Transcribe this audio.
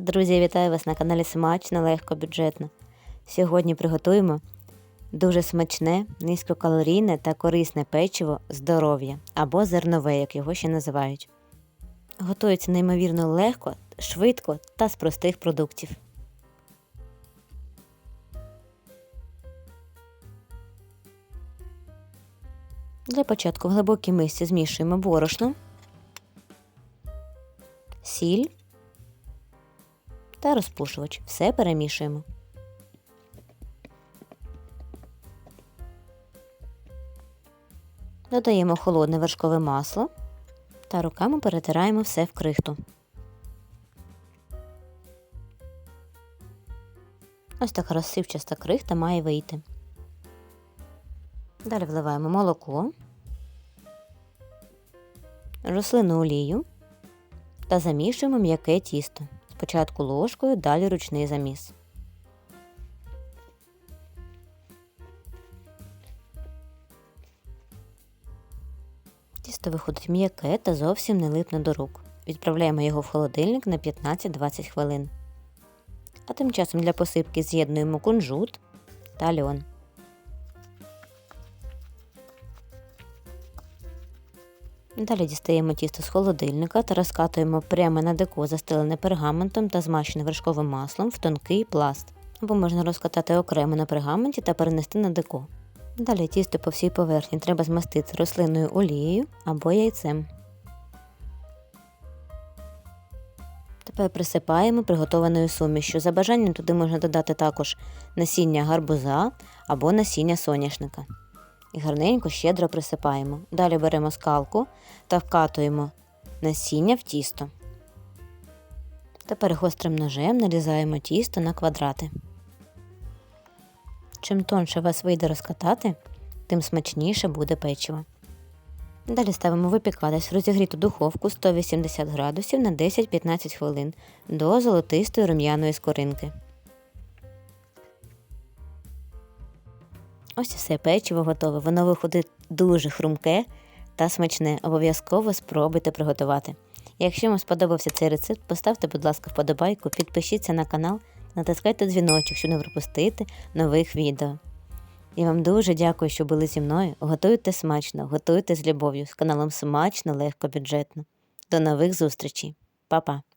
Друзі, вітаю вас на каналі Смачно, легко, бюджетно. Сьогодні приготуємо дуже смачне, низькокалорійне та корисне печиво здоров'я або зернове, як його ще називають. Готується неймовірно легко, швидко та з простих продуктів. Для початку в глибокій мисці змішуємо борошно, сіль та розпушувач. Все перемішуємо. Додаємо холодне вершкове масло та руками перетираємо все в крихту. Ось така розсипчаста крихта має вийти. Далі вливаємо молоко, рослинну олію та замішуємо м'яке тісто. Спочатку ложкою, далі ручний заміс. Тісто виходить м'яке та зовсім не липне до рук. Відправляємо його в холодильник на 15-20 хвилин. А тим часом для посипки з'єднуємо кунжут та льон. Далі дістаємо тісто з холодильника та розкатуємо прямо на деко, застелене пергаментом та змащене вершковим маслом в тонкий пласт. Або можна розкатати окремо на пергаменті та перенести на деко. Далі тісто по всій поверхні треба змастити рослинною олією або яйцем. Тепер присипаємо приготованою сумішю. За бажанням туди можна додати також насіння гарбуза або насіння соняшника і гарненько щедро присипаємо. Далі беремо скалку та вкатуємо насіння в тісто. Тепер гострим ножем нарізаємо тісто на квадрати. Чим тонше вас вийде розкатати, тим смачніше буде печиво. Далі ставимо випікатись в розігріту духовку 180 градусів на 10-15 хвилин до золотистої рум'яної скоринки. Ось все печиво готове. Воно виходить дуже хрумке та смачне. Обов'язково спробуйте приготувати. Якщо вам сподобався цей рецепт, поставте, будь ласка, вподобайку, підпишіться на канал, натискайте дзвіночок, щоб не пропустити нових відео. І вам дуже дякую, що були зі мною. Готуйте смачно, готуйте з любов'ю з каналом Смачно, легко, бюджетно. До нових зустрічей. Па-па!